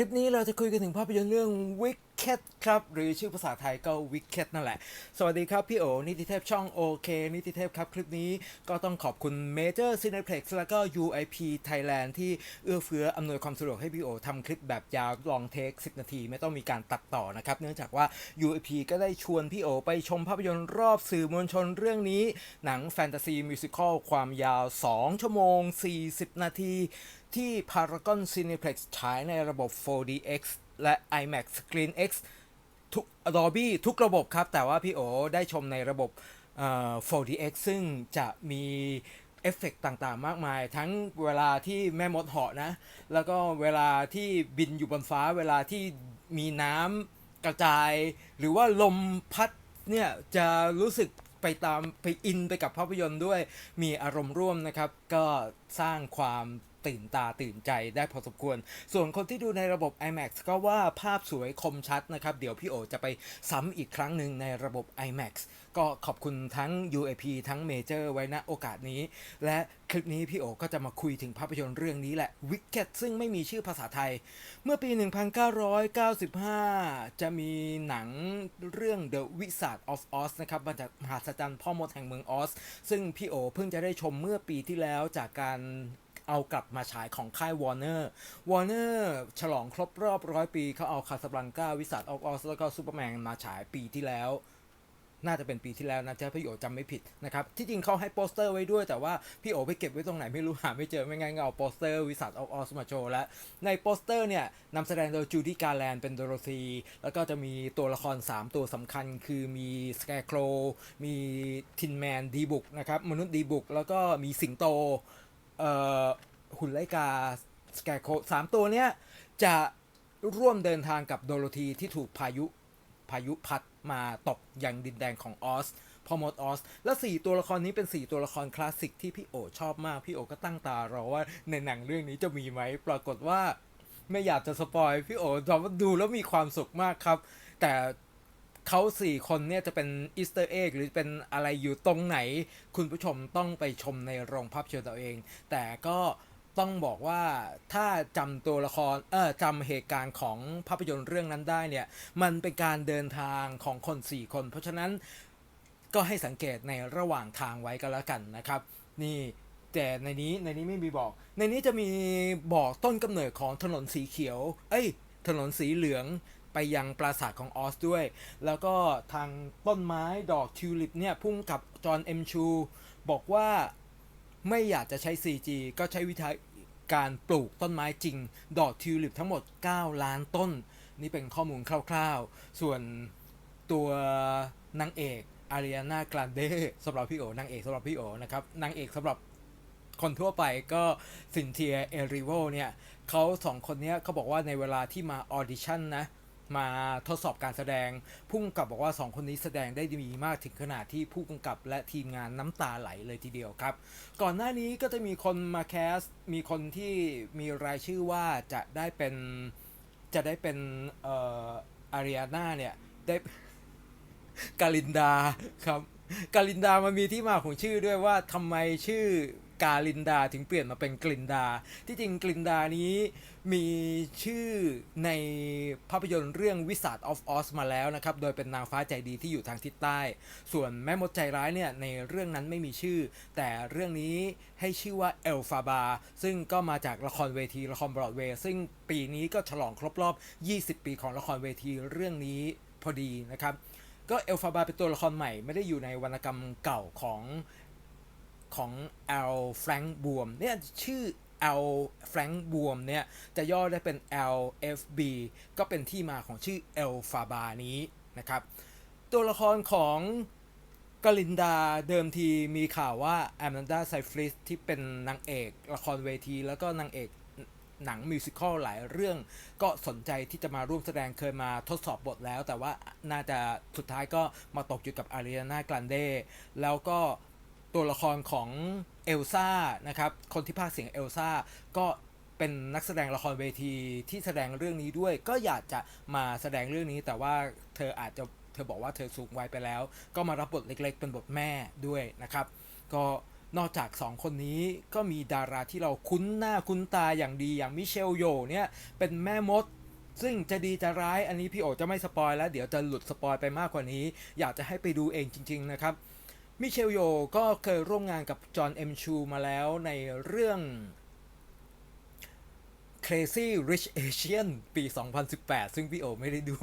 คลิปนี้เราจะคุยกันถึงภาพยนตร์เรื่อง Wicked ครับหรือชื่อภาษาไทยก็ Wicked นั่นแหละ สวัสดีครับพี่โอนิติเทพช่องโอเคนิติเทพครับ คลิปนี้ก็ต้องขอบคุณ Major Cineplex แล้วก็ UIP Thailand ที่เอื้อเฟื้ออำนวยความสะดวกให้พี่โอทำคลิปแบบยาวลองเทค 10 นาที ไม่ต้องมีการตัดต่อนะครับ เนื่องจากว่า UIP ก็ได้ชวนพี่โอไปชมภาพยนตร์รอบสื่อมวลชนเรื่องนี้ หนังแฟนตาซีมิวสิควลความยาว 2 ชั่วโมง 40 นาที ที่ Paragon Cineplex ฉายในระบบ 4DX และ IMAX Screen X ทุก Adobe ทุกระบบครับ แต่ว่าพี่โอได้ชมในระบบเอ่อ 4DX ซึ่งจะมีเอฟเฟกต์ต่างๆ มากมาย ทั้งเวลาที่แม่มดเหาะนะ แล้วก็เวลาที่บินอยู่บนฟ้า เวลาที่มีน้ำกระจาย หรือว่าลมพัดเนี่ย จะรู้สึกไปตามไปอินไปกับภาพยนตร์ด้วยมีอารมณ์ร่วมนะครับ ก็สร้างความ ตื่นตาตื่นใจได้พอสมควร ส่วนคนที่ดูในระบบ IMAX ก็ว่าภาพสวยคมชัดนะครับ เดี๋ยวพี่โอจะไปซ้ำอีกครั้งหนึ่งในระบบ IMAX ก็ขอบคุณทั้ง UAP ทั้ง Major ไว้ณโอกาสนี้ และคลิปนี้พี่โอก็จะมาคุยถึงภาพยนตร์เรื่องนี้แหละ Wicked ซึ่งไม่มีชื่อภาษาไทย เมื่อปี 1995 จะมีหนังเรื่อง The Wizard of Oz นะครับมาจากมหาสจรรย์พ่อมดแห่งเมืองออส ซึ่งพี่โอเพิ่งจะได้ชมเมื่อปีที่แล้วจากการ เอากลับมาฉายของค่าย Warner Warner ฉลองครบรอบร้อยปีเขาเอาคาสบลังกาวิสัทออฟออสแล้วก็ซูเปอร์แมนมาฉายปีที่แล้วน่าจะเป็นปีที่แล้วนะถ้าพี่โอจำไม่ผิดนะครับ ที่จริงเขาให้โปสเตอร์ไว้ด้วย แต่ว่าพี่โอไปเก็บไว้ตรงไหนไม่รู้หาไม่เจอไม่งั้นก็เอาโปสเตอร์วิสัทออฟออสมาโชว์แล้ว ในโปสเตอร์เนี่ยนำแสดงโดยจูดี้กาแลนเป็นโดโรธี แล้วก็จะมีตัวละคร 3 ตัวสำคัญ คือมีสแกร์โครมีทินแมนดีบุกนะครับ มนุษย์ดีบุก แล้วก็มีสิงโตเอ่อ หุ่นไลกาสแกร์โคสามตัวเนี้ยจะร่วมเดินทางกับโดโรธีที่ถูกพายุพายุพัดมาตกยังดินแดนของออสพ่อมดออส และ4ตัวละครนี้เป็น4ตัวละครคลาสสิกที่พี่โอชอบมาก พี่โอก็ตั้งตารอว่าในหนังเรื่องนี้จะมีไหม ปรากฏว่าไม่อยากจะสปอยพี่โอตอบว่าดูแล้วมีความสุขมากครับ แต่เขาสี่คนเนี่ยจะเป็นอีสเตอร์เอ็กหรือเป็นอะไรอยู่ตรงไหน คุณผู้ชมต้องไปชมในโรงภาพยนตร์ตัวเอง แต่ก็ ต้องบอกว่าถ้าจำตัวละครเออจำเหตุการณ์ของภาพยนตร์เรื่องนั้นได้เนี่ย มันเป็นการเดินทางของคน 4 คน เพราะฉะนั้นก็ให้สังเกตในระหว่างทางไว้ก็แล้วกันนะครับ นี่แต่ในนี้ในนี้ไม่มีบอก ในนี้จะมีบอกต้นกำเนิดของถนนสีเขียว เอ้ย ถนนสีเหลืองไปยังปราสาทของออสด้วย แล้วก็ทางต้นไม้ดอกทิวลิปเนี่ยพุ่งกับจอห์นเอ็มชู บอกว่า ไม่อยากจะใช้ 4G ก็ใช้วิธีการปลูกต้นไม้จริง ดอกทิวลิปทั้งหมด 9 ล้านต้น นี่เป็นข้อมูลคร่าวๆ ส่วนตัวนางเอกอาริ a นากรานเดสำหรับพี่โอนางเอกสำหรับพี่โอนะครับนางเอกสำหรับคนทั่วไปก็ซินเทียเอริโวเนี่ยเขาสองคนเนี้ยเขาบอกว่าในเวลาที่มาออดิชั่นนะ มาทดสอบการแสดงผู้กำกับบอกว่า 2 คนนี้แสดงได้ดีมากถึงขนาดที่ผู้กำกับและทีมงานน้ำตาไหลเลยทีเดียวครับ ก่อนหน้านี้ก็จะมีคนมาแคส มีคนที่มีรายชื่อว่าจะได้เป็นจะได้เป็นเอ่ออาริอาน่าเนี่ยได้กาลินดาครับกาลินดามันมีที่มาของชื่อด้วยว่าทำไมชื่อ กาลินดาถึงเปลี่ยนมาเป็นกลินดา ที่จริงกลินดานี้มีชื่อในภาพยนตร์เรื่อง Wizard of Oz มาแล้วนะครับ โดยเป็นนางฟ้าใจดีที่อยู่ทางทิศใต้ ส่วนแม่มดใจร้ายเนี่ยในเรื่องนั้นไม่มีชื่อ แต่เรื่องนี้ให้ชื่อว่าเอลฟาบา ซึ่งก็มาจากละครเวทีละครบรอดเวย์ซึ่งปีนี้ก็ฉลองครบรอบ 20 ปีของละครเวทีเรื่องนี้พอดีนะครับก็เอลฟาบาเป็นตัวละครใหม่ไม่ได้อยู่ในวรรณกรรมเก่าของ ของแอลแฟรงค์บวมเนี่ยชื่อแอลแฟรงค์บวมเนี่ยจะย่อได้เป็น LFB ก็เป็นที่มาของชื่อเอลฟาบานี้นะครับ ตัวละครของกลินดาเดิมทีมีข่าวว่าแอม a นดาไซฟริสที่เป็นนางเอกละครเวที แล้วก็นางเอกหนังมิวสิควลหลายเรื่อง ก็สนใจที่จะมาร่วมแสดงเคยมาทดสอบบทแล้ว แต่ว่าน่าจะสุดท้ายก็มาตกอยู่กับอารีนากรันเดแล้วก็ ตัวละครของเอลซ่านะครับคนที่พากย์เสียงเอลซ่าก็เป็นนักแสดงละครเวทีที่แสดงเรื่องนี้ด้วย ก็อยากจะมาแสดงเรื่องนี้ แต่ว่าเธออาจจะเธอบอกว่าเธอสูงวัยไปแล้ว ก็มารับบทเล็ก ๆ เป็นบทแม่ด้วยนะครับ ก็นอกจาก 2 คนนี้ก็มีดาราที่เราคุ้นหน้าคุ้นตาอย่างดีอย่างมิเชลโยเนี่ยเป็นแม่มด ซึ่งจะดีจะร้ายอันนี้พี่โอจะไม่สปอยแล้ว เดี๋ยวจะหลุดสปอยไปมากกว่านี้ อยากจะให้ไปดูเองจริง ๆ นะครับ มิเชลโยก็เคยร่วมงานกับจอห์นเอ็มชูมาแล้วในเรื่อง Crazy Rich Asian ปี 2018 ซึ่งพี่โอไม่ได้ดู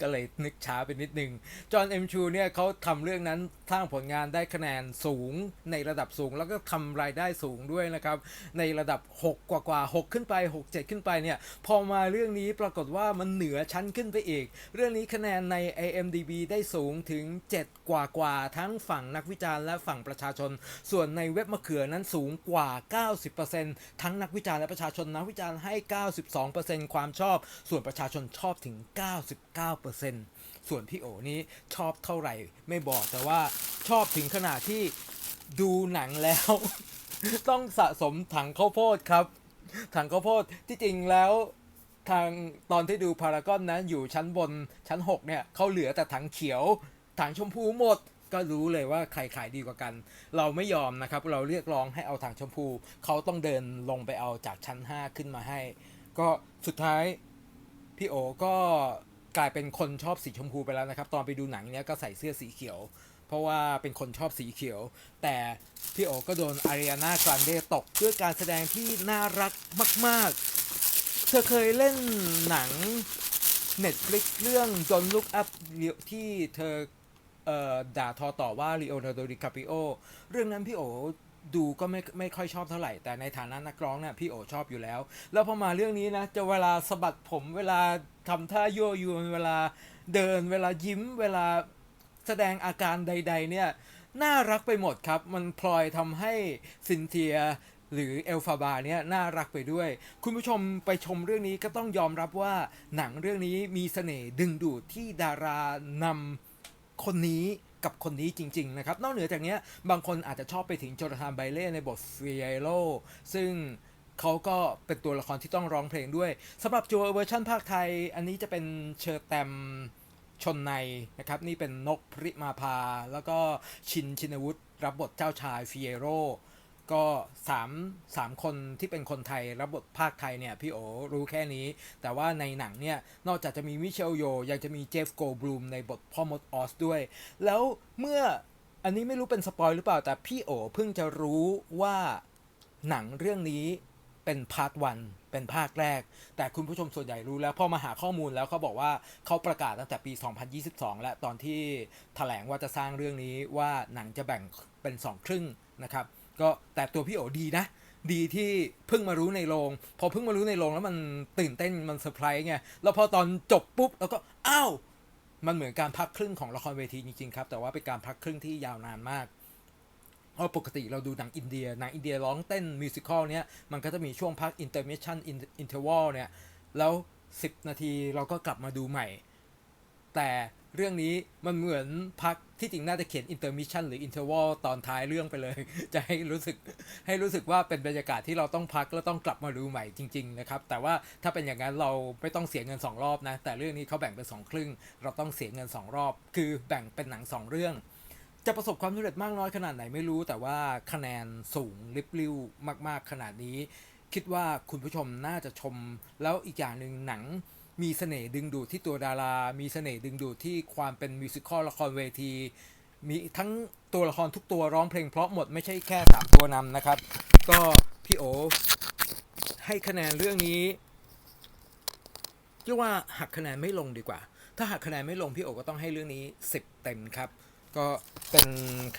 ก็เลยนึกช้าไปนิดนึง จอห์นเอ็มชูเนี่ยเขาทำเรื่องนั้นสร้างผลงานได้คะแนนสูงในระดับสูง แล้วก็ทำรายได้สูงด้วยนะครับ ในระดับ 6 กว่ากว่า6ขึ้นไป 6 7 ขึ้นไปเนี่ย พอมาเรื่องนี้ปรากฏว่ามันเหนือชั้นขึ้นไปอีก เรื่องนี้คะแนนใน IMDB ได้สูงถึง 7 กว่ากว่าทั้งฝั่งนักวิจารณ์และฝั่งประชาชน ส่วนในเว็บมะเขือนั้นสูงกว่า 90%ทั้งนักวิจารณ์และประชาชนนักวิจารณ์ให้92%ความชอบ ส่วนประชาชนชอบถึง 99%ส่วนพี่โอนี้ชอบเท่าไหร่ไม่บอกแต่ว่าชอบถึงขนาดที่ดูหนังแล้ว ต้องสะสมถังข้าวโพดครับ ถังข้าวโพดที่จริงแล้วทางตอนที่ดูพารากอนนะอยู่ชั้นบนชั้น 6 เนี่ยเขาเหลือแต่ถังเขียว ถังชมพูหมด ก็รู้เลยว่าใครขายดีกว่ากัน เราไม่ยอมนะครับ เราเรียกร้องให้เอาถังชมพู เขาต้องเดินลงไปเอาจากชั้น 5 ขึ้นมาให้ ก็สุดท้ายพี่โอก็กลายเป็นคนชอบสีชมพูไปแล้วนะครับ ตอนไปดูหนังเนี้ยก็ใส่เสื้อสีเขียว เพราะว่าเป็นคนชอบสีเขียว แต่พี่โอก็โดนอาริอาน่ากรันเดตกด้วยการแสดงที่น่ารักมาก ๆ เธอเคยเล่นหนัง Netflix เรื่อง Don't Look Up ที่เธอเอ่อ ด่าทอต่อว่า Leonardo DiCaprio เรื่องนั้นพี่โอดูก็ไม่ไม่ค่อยชอบเท่าไหร่ แต่ในฐานะนักร้องเนี่ยพี่โอชอบอยู่แล้ว แล้วพอมาเรื่องนี้นะ จะเวลาสะบัดผมเวลาทำท่ายั่วยวนเวลาเดิน เวลายิ้ม เวลาแสดงอาการใด ๆ เนี่ย น่ารักไปหมดครับ มันพลอยทำให้ซินเทียหรือเอลฟาบาเนี่ยน่ารักไปด้วย คุณผู้ชมไปชมเรื่องนี้ก็ต้องยอมรับว่าหนังเรื่องนี้มีเสน่ห์ดึงดูดที่ดารานำ คนนี้กับคนนี้จริง ๆ นะครับ นอกเหนือจากนี้บางคนอาจจะชอบไปถึงโจนาธานไบเล่ในบทฟิเอโลซึ่งเขาก็เป็นตัวละครที่ต้องร้องเพลงด้วยสำหรับจูเวอร์ชันภาคไทย อันนี้จะเป็นเชอร์แตมชนในนะครับ นี่เป็นนกพริมาพา แล้วก็ชินชินวุฒิรับบทเจ้าชายฟิเอโร ก็สามสามคนที่เป็นคนไทยรับบทภาคไทยเนี่ยพี่โอรู้แค่นี้ แต่ว่าในหนังเนี่ยนอกจากจะมีมิเชลโย ยังจะมีเจฟโกบลูมในบทพ่อมดออสด้วย แล้วเมื่ออันนี้ไม่รู้เป็นสปอยหรือเปล่า แต่พี่โอเพิ่งจะรู้ว่าหนังเรื่องนี้เป็นพาร์ทวันเป็นภาคแรก แต่คุณผู้ชมส่วนใหญ่รู้แล้วพอมาหาข้อมูลแล้วเขาบอกว่าเขาประกาศตั้งแต่ปี 2022 และตอนที่แถลงว่าจะสร้างเรื่องนี้ว่าหนังจะแบ่งเป็น 2 ครึ่งนะครับ ก็แต่ตัวพี่โอดีนะ ดีที่เพิ่งมารู้ในโรง พอเพิ่งมารู้ในโรงแล้วมันตื่นเต้นมันเซอร์ไพรส์ไงแล้วพอตอนจบปุ๊บแล้วก็อ้าวมันเหมือนการพักครึ่งของละครเวทีจริงๆครับ แต่ว่าเป็นการพักครึ่งที่ยาวนานมากเพราะปกติเราดูหนังอินเดียหนังอินเดียร้องเต้นมิวสิควลเนี้ยมันก็จะมีช่วงพักอินเตอร์มิชันอินเทอร์วอลเนี่ยแล้ว 10 นาทีเราก็กลับมาดูใหม่ แต่เรื่องนี้มันเหมือนพักที่จริงน่าจะเขียนอินเตอร์มิชันหรืออินเทอร์วลตอนท้ายเรื่องไปเลย จะให้รู้สึกให้รู้สึกว่าเป็นบรรยากาศที่เราต้องพักแล้วต้องกลับมาดูใหม่จริงๆนะครับ แต่ว่าถ้าเป็นอย่างนั้นเราไม่ต้องเสียเงิน 2 รอบนะ แต่เรื่องนี้เขาแบ่งเป็น2ครึ่ง เราต้องเสียเงิน 2 รอบ คือแบ่งเป็นหนัง 2 เรื่อง จะประสบความสำเร็จมากน้อยขนาดไหนไม่รู้แต่ว่าคะแนนสูงลิบลิ่วมาก ๆขนาดนี้ คิดว่าคุณผู้ชมน่าจะชม แล้วอีกอย่างหนึ่งหนัง มีเสน่ห์ดึงดูดที่ตัวดารา มีเสน่ห์ดึงดูดที่ความเป็นมิวสิควลละครเวที มีทั้งตัวละครทุกตัวร้องเพลงเพราะหมดไม่ใช่แค่3ตัวนำนะครับ ก็พี่โอให้คะแนนเรื่องนี้เรียกว่าหักคะแนนไม่ลงดีกว่า ถ้าหักคะแนนไม่ลงพี่โอก็ต้องให้เรื่องนี้ 10 เต็มครับ ก็เป็น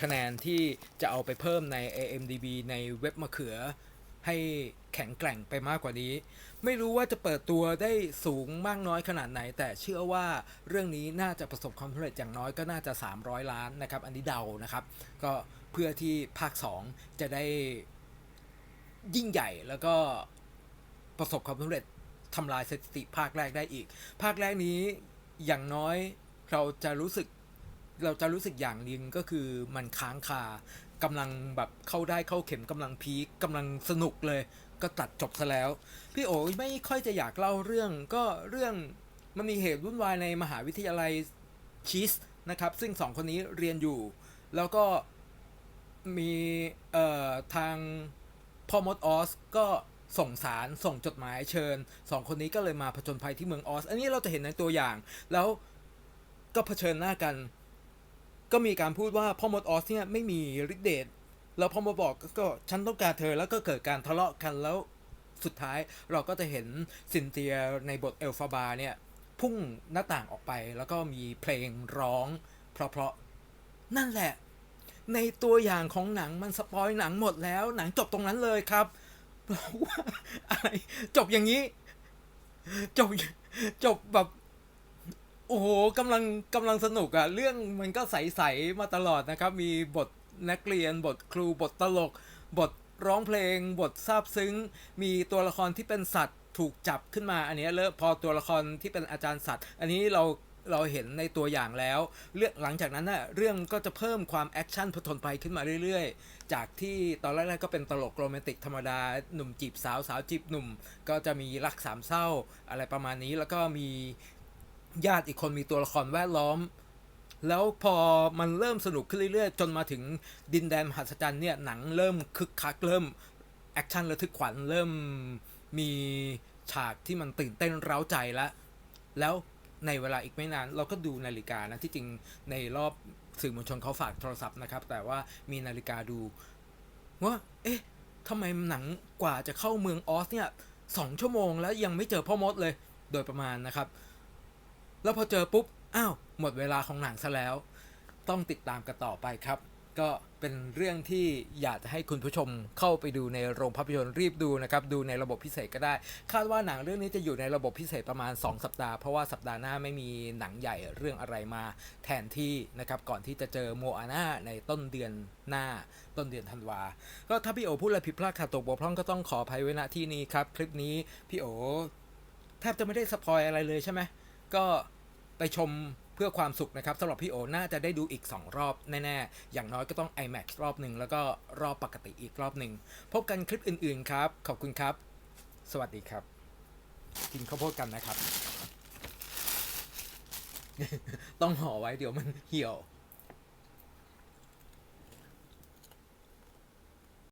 คะแนนที่จะเอาไปเพิ่มใน AMDB ในเว็บมะเขือให้แข็งแกร่งไปมากกว่านี้ ไม่รู้ว่าจะเปิดตัวได้สูงมากน้อยขนาดไหน แต่เชื่อว่าเรื่องนี้น่าจะประสบความสำเร็จอย่างน้อยก็น่าจะ 300 ล้านนะครับ อันนี้เดานะครับ ก็เพื่อที่ภาค 2 จะได้ยิ่งใหญ่แล้วก็ประสบความสำเร็จทำลายสถิติภาคแรกได้อีก ภาคแรกนี้อย่างน้อยเราจะรู้สึกเราจะรู้สึกอย่างหนึงก็คือมันค้างคากำลังแบบเข้าได้เข้าเข็มกำลังพีคกำลังสนุกเลย ก็ตัดจบซะแล้ว พี่โอ๋ไม่ค่อยจะอยากเล่าเรื่อง ก็เรื่องมันมีเหตุวุ่นวายในมหาวิทยาลัยชีสนะครับ ซึ่งสองคนนี้เรียนอยู่ แล้วก็มีเอ่อทางพ่อมดออสก็ส่งสารส่งจดหมายเชิญสองคนนี้ก็เลยมาผจญภัยที่เมืองออส อันนี้เราจะเห็นในตัวอย่าง แล้วก็เผชิญหน้ากัน ก็มีการพูดว่าพ่อมดออสเนี่ยไม่มีฤทธิ์เดช แล้วพอมดบอกก็ก็ฉันต้องการเธอแล้วก็เกิดการทะเลาะกันแล้วสุดท้ายเราก็จะเห็นซินเตียในบทเอลฟาบาเนี่ยพุ่งหน้าต่างออกไปแล้วก็มีเพลงร้อง เพราะๆนั่นแหละ ในตัวอย่างของหนังมันสปอยหนังหมดแล้ว หนังจบตรงนั้นเลยครับว่าอะไรจบอย่างนี้ จบจบแบบ โอ้โหกำลังกำลังสนุกอะเรื่องมันก็ใส ๆ มาตลอดนะครับ มีบท นักเรียน บทครูบทตลก บทร้องเพลง บทซาบซึ้ง มีตัวละครที่เป็นสัตว์ถูกจับขึ้นมาอันนี้เลิกพอตัวละครที่เป็นอาจารย์สัตว์ อันนี้เราเราเห็นในตัวอย่างแล้วเรื่องหลังจากนั้นน่ะเรื่องก็จะเพิ่มความแอคชั่นผจญภัยขึ้นมาเรื่อยๆ จากที่ตอนแรกๆก็เป็นตลกโรแมนติกธรรมดา หนุ่มจีบสาวสาวจีบหนุ่ม ก็จะมีรักสามเศร้าอะไรประมาณนี้แล้วก็มีญาติอีกคนมีตัวละครแวดล้อม แล้วพอมันเริ่มสนุกขึ้นเรื่อยๆ จนมาถึงดินแดนมหัศจรรย์เนี่ยหนังเริ่มคึกคักเริ่มแอคชั่นระทึกขวัญเริ่มมีฉากที่มันตื่นเต้นเร้าใจแล้วแล้วในเวลาอีกไม่นาน เราก็ดูนาฬิกานะที่จริงในรอบสื่อมวลชนเขาฝากโทรศัพท์นะครับ แต่ว่ามีนาฬิกาดูว่าเอ๊ะทำไมหนังกว่าจะเข้าเมืองออสเนี่ยสองชั่วโมงแล้วยังไม่เจอพ่อมดเลย โดยประมาณนะครับ แล้วพอเจอปุ๊บ อ้าวหมดเวลาของหนังซะแล้ว ต้องติดตามกันต่อไปครับ ก็เป็นเรื่องที่อยากจะให้คุณผู้ชมเข้าไปดูในโรงภาพยนตร์รีบดูนะครับ ดูในระบบพิเศษก็ได้ คาดว่าหนังเรื่องนี้จะอยู่ในระบบพิเศษประมาณ 2 สัปดาห์ เพราะว่าสัปดาห์หน้าไม่มีหนังใหญ่เรื่องอะไรมาแทนที่นะครับ ก่อนที่จะเจอโมอาน่าในต้นเดือนหน้า ต้นเดือนธันวา ก็ถ้าพี่โอพูดอะไรผิดพลาดขาดตกบกพร่องก็ต้องขออภัยไว้ณที่นี้ครับ คลิปนี้พี่โอแทบจะไม่ได้สปอยอะไรเลยใช่ไหมก็ ไปชมเพื่อความสุขนะครับสำหรับพี่โอน่าจะได้ดูอีก 2 รอบแน่ๆ อย่างน้อยก็ต้อง IMAX รอบหนึ่งแล้วก็รอบปกติอีกรอบหนึ่งพบกันคลิปอื่นๆครับ ขอบคุณครับ สวัสดีครับ กินข้าวโพดกันนะครับ ต้องห่อไว้เดี๋ยวมันเหี่ยว